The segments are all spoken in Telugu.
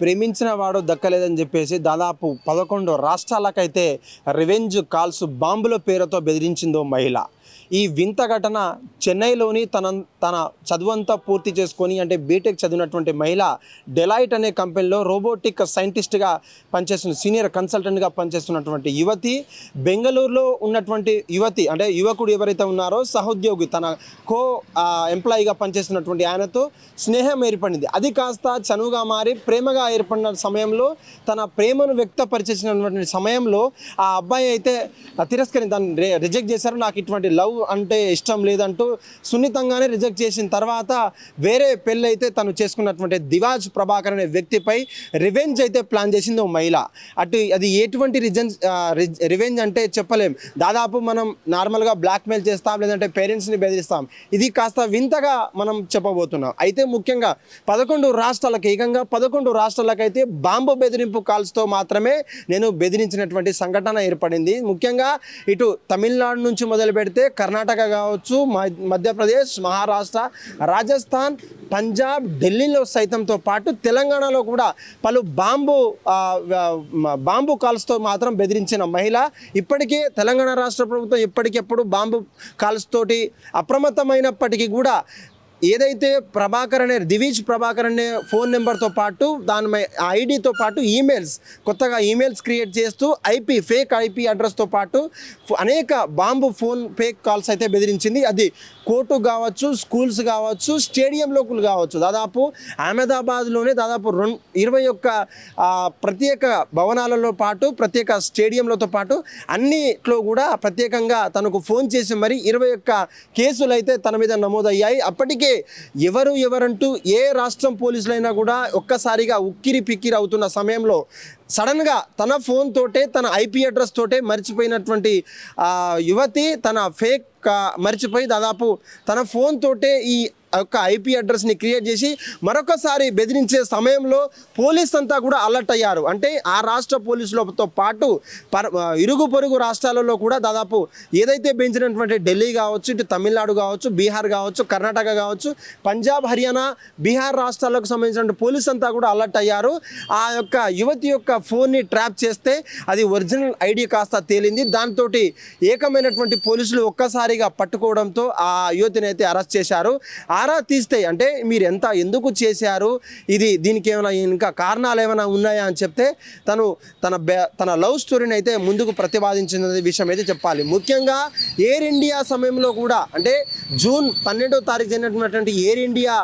ప్రేమించిన వాడు దక్కలేదని చెప్పేసి దాదాపు పదకొండు రాష్ట్రాలకైతే రివెంజ్ కాల్స్ బాంబుల పేరుతో బెదిరించిందో మహిళ. ఈ వింత ఘటన చెన్నైలోని తన తన చదువంతా పూర్తి చేసుకొని అంటే బీటెక్ చదివినటువంటి మహిళ డెలైట్ అనే కంపెనీలో రోబోటిక్ సైంటిస్ట్గా పనిచేస్తున్న సీనియర్ కన్సల్టెంట్గా పనిచేస్తున్నటువంటి యువతి బెంగళూరులో ఉన్నటువంటి యువతి అంటే యువకుడు ఎవరైతే ఉన్నారో సహోద్యోగి తన కో ఎంప్లాయీగా పనిచేస్తున్నటువంటి ఆయనతో స్నేహం ఏర్పడింది. అది కాస్త చనువుగా మారి ప్రేమగా ఏర్పడిన సమయంలో తన ప్రేమను వ్యక్తపరిచేసినటువంటి సమయంలో ఆ అబ్బాయి అయితే తిరస్కరి దాన్ని రిజెక్ట్ చేశారు. నాకు ఇటువంటి లవ్ అంటే ఇష్టం లేదంటూ సున్నితంగానే రిజెక్ట్ చేసిన తర్వాత వేరే పెళ్ళి అయితే తను చేసుకున్నటువంటి దివాజ్ ప్రభాకర్ అనే వ్యక్తిపై రివెంజ్ అయితే ప్లాన్ చేసింది ఓ మహిళ. అటు అది ఎటువంటి రిజెన్స్ రివెంజ్ అంటే చెప్పలేం. దాదాపు మనం నార్మల్గా బ్లాక్మెయిల్ చేస్తాం లేదంటే పేరెంట్స్ని బెదిరిస్తాం. ఇది కాస్త వింతగా మనం చెప్పబోతున్నాం. అయితే ముఖ్యంగా పదకొండు రాష్ట్రాలకు ఏకంగా పదకొండు రాష్ట్రాలకైతే బాంబు బెదిరింపు కాల్స్తో మాత్రమే నేను బెదిరించినటువంటి సంఘటన ఏర్పడింది. ముఖ్యంగా ఇటు తమిళనాడు నుంచి మొదలు పెడితే కర్ణాటక కావచ్చు మ- మధ్యప్రదేశ్ మహారాష్ట్ర రాజస్థాన్ పంజాబ్ ఢిల్లీలో సైతంతో పాటు తెలంగాణలో కూడా పలు బాంబు బాంబు కాల్స్తో మాత్రం బెదిరించిన మహిళ ఇప్పటికే తెలంగాణ రాష్ట్ర ప్రభుత్వం ఇప్పటికెప్పుడు బాంబు కాల్స్ తోటి అప్రమత్తమైనప్పటికీ కూడా ఏదైతే ప్రభాకర్ అనే దివిజ్ ప్రభాకర్ అనే ఫోన్ నెంబర్తో పాటు దాని మై- ఆ ఐడితో పాటు ఈమెయిల్స్ కొత్తగా ఈమెయిల్స్ క్రియేట్ చేస్తూ ఐపీ ఫేక్ ఐపీ అడ్రస్తో పాటు అనేక బాంబు ఫోన్ ఫేక్ కాల్స్ అయితే బెదిరించింది. అది కోర్టు కావచ్చు స్కూల్స్ కావచ్చు స్టేడియంలో కావచ్చు. దాదాపు అహ్మదాబాద్లోనే దాదాపు రెండు ఇరవై ఒక్క ప్రత్యేక భవనాలలో పాటు ప్రత్యేక స్టేడియంలతో పాటు అన్నిట్లో కూడా ప్రత్యేకంగా తనకు ఫోన్ చేసి మరి ఇరవై ఒక్క కేసులు అయితే తన మీద నమోదయ్యాయి. అప్పటికే ఎవరు ఎవరంటూ ఏ రాష్ట్రం పోలీసులైనా కూడా ఒక్కసారిగా ఉక్కిరి పిక్కిరి అవుతున్న సమయంలో సడన్గా తన ఫోన్ తోటే తన ఐపీ అడ్రస్ తోటే మర్చిపోయినటువంటి యువతి తన ఫేక్ మర్చిపోయి దాదాపు తన ఫోన్ తోటే ఈ యొక్క ఐపీ అడ్రస్ని క్రియేట్ చేసి మరొకసారి బెదిరించే సమయంలో పోలీస్ అంతా కూడా అలర్ట్ అయ్యారు. అంటే ఆ రాష్ట్ర పోలీసులతో పాటు పర ఇరుగు పొరుగు రాష్ట్రాలలో కూడా దాదాపు ఏదైతే పెంచినటువంటి ఢిల్లీ కావచ్చు ఇటు తమిళనాడు కావచ్చు బీహార్ కావచ్చు కర్ణాటక కావచ్చు పంజాబ్ హర్యానా బీహార్ రాష్ట్రాలకు సంబంధించిన పోలీస్ అంతా కూడా అలర్ట్ అయ్యారు. ఆ యొక్క యువతి యొక్క ఫోన్ని ట్రాప్ చేస్తే అది ఒరిజినల్ ఐడి కాస్త తేలింది. దాంతో ఏకమైనటువంటి పోలీసులు ఒక్కసారిగా పట్టుకోవడంతో ఆ యువతిని అయితే అరెస్ట్ చేశారు. ఆరా తీస్తే అంటే మీరు ఎంత ఎందుకు చేశారు ఇది దీనికి ఏమైనా ఇంకా కారణాలు ఏమైనా ఉన్నాయా అని చెప్తే తను తన బ్యా తన లవ్ స్టోరీని అయితే ముందుకు ప్రతిపాదించిన విషయం అయితే చెప్పాలి. ముఖ్యంగా ఎయిర్ ఇండియా సమయంలో కూడా అంటే జూన్ పన్నెండో తారీఖు జరిగినటువంటి ఎయిర్ ఇండియా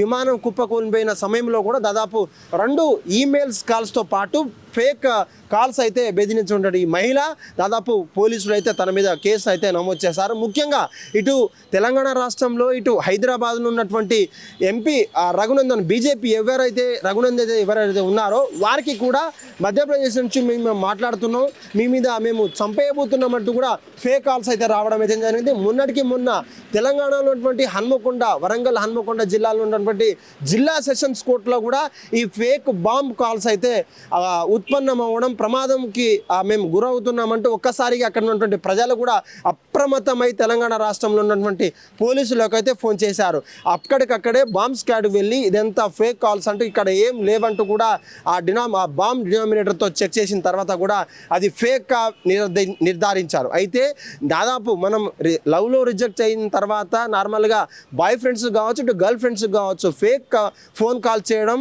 విమానం కుప్పకూలిపోయిన సమయంలో కూడా దాదాపు రెండు ఈమెయిల్స్ కాల్స్తో పాటు ఫేక్ కాల్స్ అయితే బెదిరించుంటాడు ఈ మహిళ. దాదాపు పోలీసులు అయితే తన మీద కేసు అయితే నమోదు చేశారు. ముఖ్యంగా ఇటు తెలంగాణ రాష్ట్రంలో ఇటు హైదరాబాద్లో ఉన్నటువంటి ఎంపీ రఘునందన్ బీజేపీ ఎవరైతే రఘునందన్ అయితే ఎవరైతే ఉన్నారో వారికి కూడా మధ్యప్రదేశ్ నుంచి మేము మాట్లాడుతున్నాం. మీ మీద మేము చంపేయబోతున్నామంటూ కూడా ఫేక్ కాల్స్ అయితే రావడం అయితే జరిగింది. మొన్నటికి మొన్న తెలంగాణలో ఉన్నటువంటి హన్మకొండ వరంగల్ హన్మకొండ జిల్లాలో ఉన్నటువంటి జిల్లా సెషన్స్ కోర్టులో కూడా ఈ ఫేక్ బాంబ్ కాల్స్ అయితే ఉత్పన్నం అవ్వడం ప్రమాదంకి మేము గురవుతున్నామంటూ ఒక్కసారిగా అక్కడ ఉన్నటువంటి ప్రజలు కూడా అప్రమత్తమై తెలంగాణ రాష్ట్రంలో ఉన్నటువంటి పోలీసులకు అయితే ఫోన్ చేశారు. అక్కడికక్కడే బాంబ్ స్క్వాడ్ వెళ్ళి ఇదంతా ఫేక్ కాల్స్ అంటూ ఇక్కడ ఏం లేవంటూ కూడా ఆ డినా ఆ బాంబ్ డినామినేటర్తో చెక్ చేసిన తర్వాత కూడా అది ఫేక్ నిర్ధారించారు. అయితే దాదాపు మనం రి- లవ్లో రిజెక్ట్ అయిన తర్వాత నార్మల్గా బాయ్ ఫ్రెండ్స్ కావచ్చు ఇటు గర్ల్ ఫ్రెండ్స్ కావచ్చు ఫేక్ ఫోన్ కాల్ చేయడం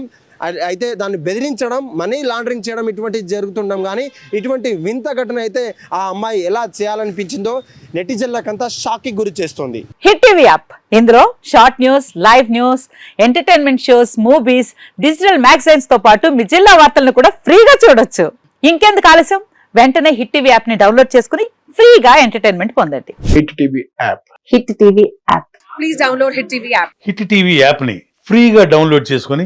అయితే దాన్ని బెదిరించడం మనీ లాండరింగ్ చేయడం ఇటువంటివి జరుగుతుండడం కానీ ఇటువంటి వింత ఘటన అయితే ఆ అమ్మాయి ఎలా చేయాలనిపించిందో నెటిజన్లకంతా షాక్కి గురి చేస్తుంది. Hit TV app. ఇందులో short news live news entertainment shows movies digital మ్యాగజైన్స్తో పాటు మీ జిల్లా వార్తలను కూడా ఫ్రీగా చూడొచ్చు. ఇంకెందుకు ఆలస్యం? వెంటనే హిట్ టీవీ యాప్ని డౌన్లోడ్ చేసుకుని ఫ్రీగా ఎంటర్టైన్మెంట్ పొందండి. Hit TV app. Hit TV app. Please download Hit TV app. Hit TV యాప్ని ఫ్రీగా డౌన్లోడ్ చేసుకొని